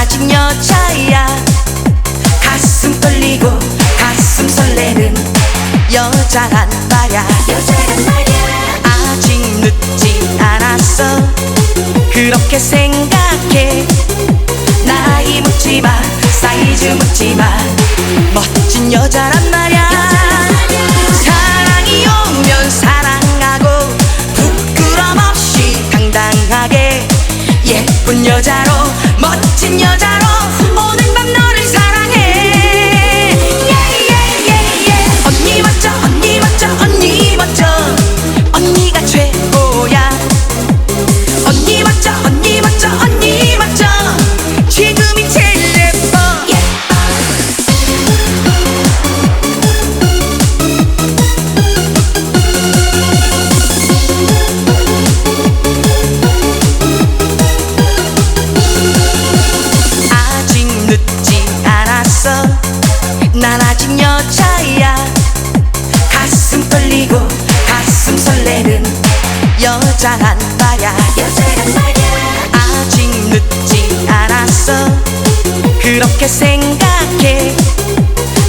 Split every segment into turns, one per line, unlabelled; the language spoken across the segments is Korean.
아직 여자야. 가슴 떨리고 가슴 설레는 여자란 말야. 여자란 말야. 아직 늦지 않았어. 그렇게 생각해. 나이 묻지마 사이즈 묻지마. 멋진 여자란 말야. 사랑이 오면 사랑하고 부끄럼 없이 당당하게 예쁜 여자로 난 아직 여자야. 가슴 떨리고 가슴 설레는 여자란 그렇게 생각해.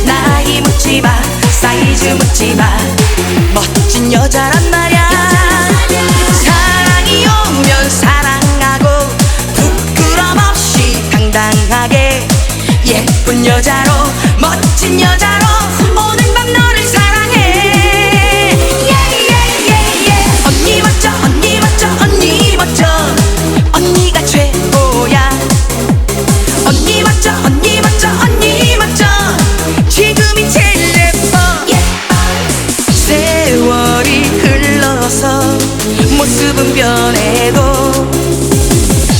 나이 묻지마 사이즈 묻지마. 멋진 여자란 말야. 사랑이 오면 사랑하고 부끄럼 없이 당당하게. 예쁜 여자로 멋진 여자로 오늘 밤 너를 멋져 언니 멋져 언니 멋져 지금이 제일 예뻐. yeah. 세월이 흘러서 모습은 변해도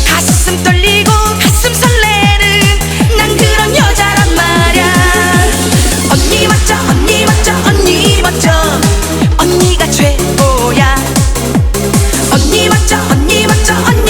가슴 떨리고 가슴 설레는 난 그런 여자란 말야. 언니 멋져 언니 멋져 언니 멋져 언니가 최고야? 언니 멋져 언니 멋져 언니